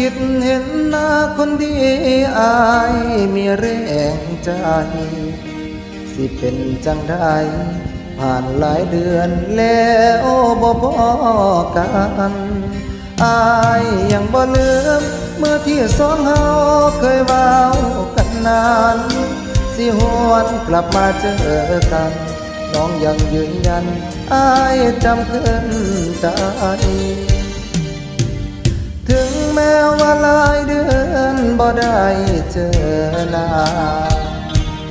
กินเห็นหน้าคนที่อายมีแรงใจ สิเป็นจังได้ผ่านหลายเดือนแล้วบ่พอกันอายยังบ่ลืม เมื่อที่สองเฮาเคยว้าวกันนาน สิหวนกลับมาเจอกัน น้องยังยืนยันอายจำขึ้นใจ แม้ว่าลายเดือนบ่ได้เจอหน้า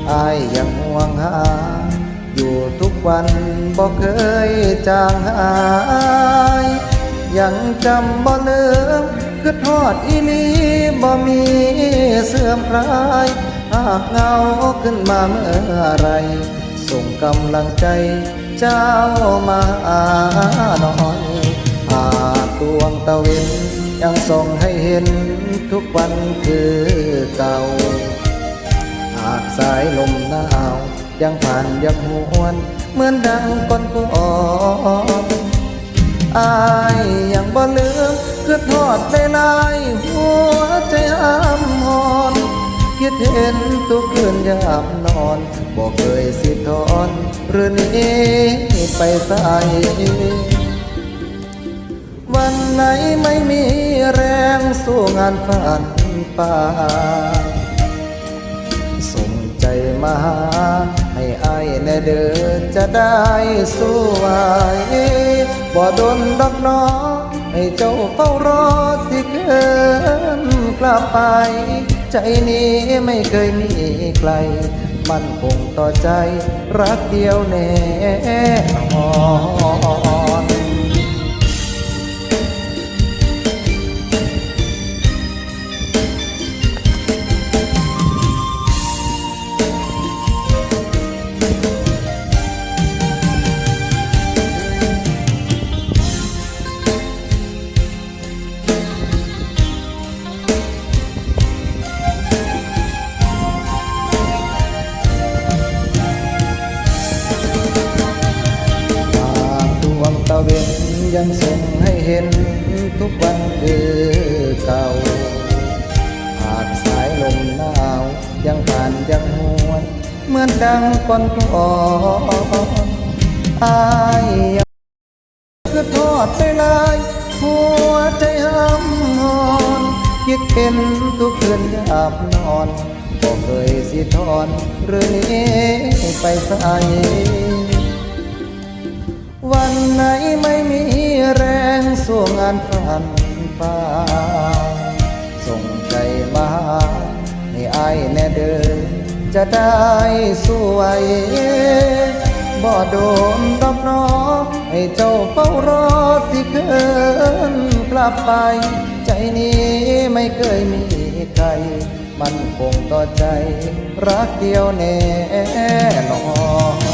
อายยังห่วงหา อยู่ทุกวันบ่เคยจางหายยังจำบ่ลืมคือทอดอีลีบ่มีเสื่อมคลายหากเงาขึ้นมาเมื่อไร ส่งกำลังใจเจ้ามาหน่อยหา ดวงตะเวนยังส่องให้เห็นทุกวันคือเก่า หากสายลมหนาวยังผ่านยังหวนเหมือนดังก่อนก่อนอายยังบ่ลืมคือทอดได้ลายหัวใจอ้ำหอน คิดเห็นทุกคืนยามนอนบอกเคยสิทอนหรือนี้ไปใส่ วันไหนไม่มีแรงสู้งานฝันป่าส่งใจมาหาให้อายแน่เดินจะได้สู้ไหวบ่ดนดอกน้อให้เจ้าเฝ้ารอสิเกินกลับไป ใจนี้ไม่เคยมีใครมันคงต่อใจรักเดียวแน่ ยังส่งให้เห็นทุกวันคือเก่า หากสายลมหนาว ยังผ่านยังหวน เหมือนดังก่อนก่อนอายยังคือทอดไปลายหัวใจห้ำหอนคิดเห็นทุกคืนยามนอนบอกเคยสิทอนหรือหนี้ไปใส่ วันไหนไม่มีแรงสู้งานฝันป่าส่งใจมาให้อายแน่เดิน จะได้สู้ไหวบ่โดนดอกน้อให้เจ้าเฝ้ารอสิเกินกลับไป ใจนี้ไม่เคยมีใคร มันคงต่อใจ รักเดียวแน่นอน